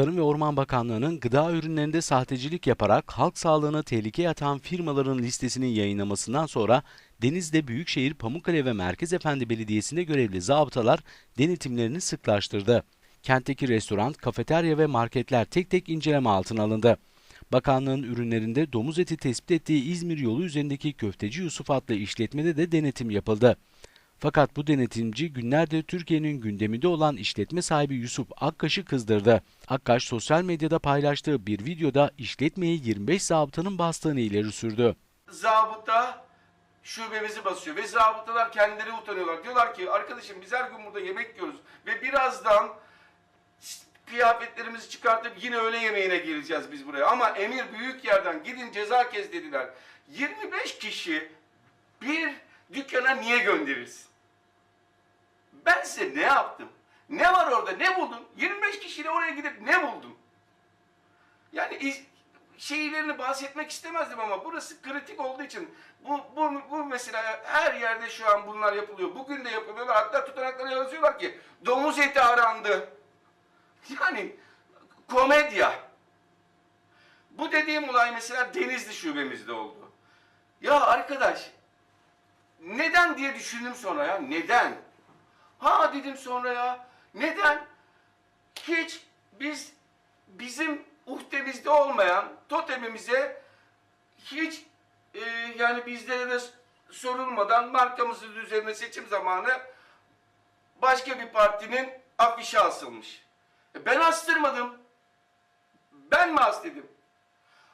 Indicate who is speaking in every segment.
Speaker 1: Tarım ve Orman Bakanlığı'nın gıda ürünlerinde sahtecilik yaparak halk sağlığına tehlikeye atan firmaların listesinin yayınlamasından sonra Denizli Büyükşehir Pamukkale ve Merkezefendi Belediyesi'nde görevli zabıtalar denetimlerini sıklaştırdı. Kentteki restoran, kafeterya ve marketler tek tek inceleme altına alındı. Bakanlığın ürünlerinde domuz eti tespit ettiği İzmir yolu üzerindeki Köfteci Yusuf adlı işletmede de denetim yapıldı. Fakat bu denetimci günlerdir Türkiye'nin gündeminde olan işletme sahibi Yusuf Akkaş'ı kızdırdı. Akkaş sosyal medyada paylaştığı bir videoda işletmeyi 25 zabıtanın bastığını ileri sürdü.
Speaker 2: zabıta şubemizi basıyor ve zabıtalar kendileri utanıyorlar. Diyorlar ki arkadaşım biz her gün burada yemek yiyoruz ve birazdan kıyafetlerimizi çıkartıp yine öğle yemeğine gireceğiz biz buraya. Ama emir büyük yerden gidin ceza kez dediler. 25 kişi bir dükkana niye gönderirsin? Ben size ne yaptım? Ne var orada? Ne buldun? 25 kişiyle oraya gidip ne buldun? Yani iz- şeylerini bahsetmek istemezdim ama burası kritik olduğu için bu, bu, bu mesela her yerde şu an bunlar yapılıyor. Bugün de yapılıyorlar. Hatta tutanaklara yazıyorlar ki domuz eti arandı. Yani komedya. Bu dediğim olay mesela Denizli şubemizde oldu. Ya arkadaş neden diye düşündüm sonra ya. Neden? Ha dedim sonra ya. Neden? Hiç biz bizim uhdemizde olmayan totemimize hiç e, yani bizlere de sorulmadan markamızın üzerine seçim zamanı başka bir partinin afişi asılmış. E, ben astırmadım. Ben mi astırdım?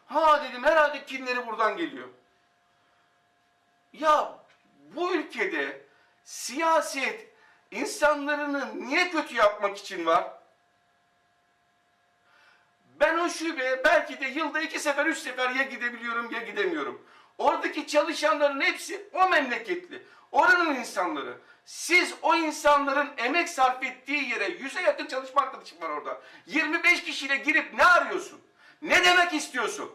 Speaker 2: Ha dedim herhalde kinleri buradan geliyor. Ya bu ülkede siyaset insanlarını niye kötü yapmak için var? Ben o şubeye belki de yılda iki sefer, üç sefer ya gidebiliyorum ya gidemiyorum. Oradaki çalışanların hepsi o memleketli. Oranın insanları. Siz o insanların emek sarf ettiği yere yüze yakın çalışma arkadaşım var orada. 25 kişiyle girip ne arıyorsun? Ne demek istiyorsun?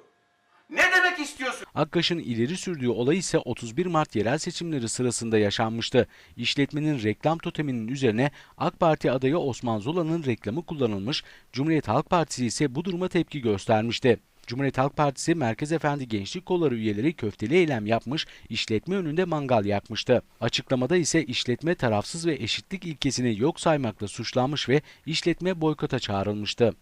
Speaker 2: Ne demek istiyorsun?
Speaker 1: Akkaş'ın ileri sürdüğü olay ise 31 Mart yerel seçimleri sırasında yaşanmıştı. İşletmenin reklam toteminin üzerine AK Parti adayı Osman Zola'nın reklamı kullanılmış, Cumhuriyet Halk Partisi ise bu duruma tepki göstermişti. Cumhuriyet Halk Partisi Merkez Efendi Gençlik Kolları üyeleri köfteli eylem yapmış, işletme önünde mangal yakmıştı. Açıklamada ise işletme tarafsız ve eşitlik ilkesini yok saymakla suçlanmış ve işletme boykota çağrılmıştı.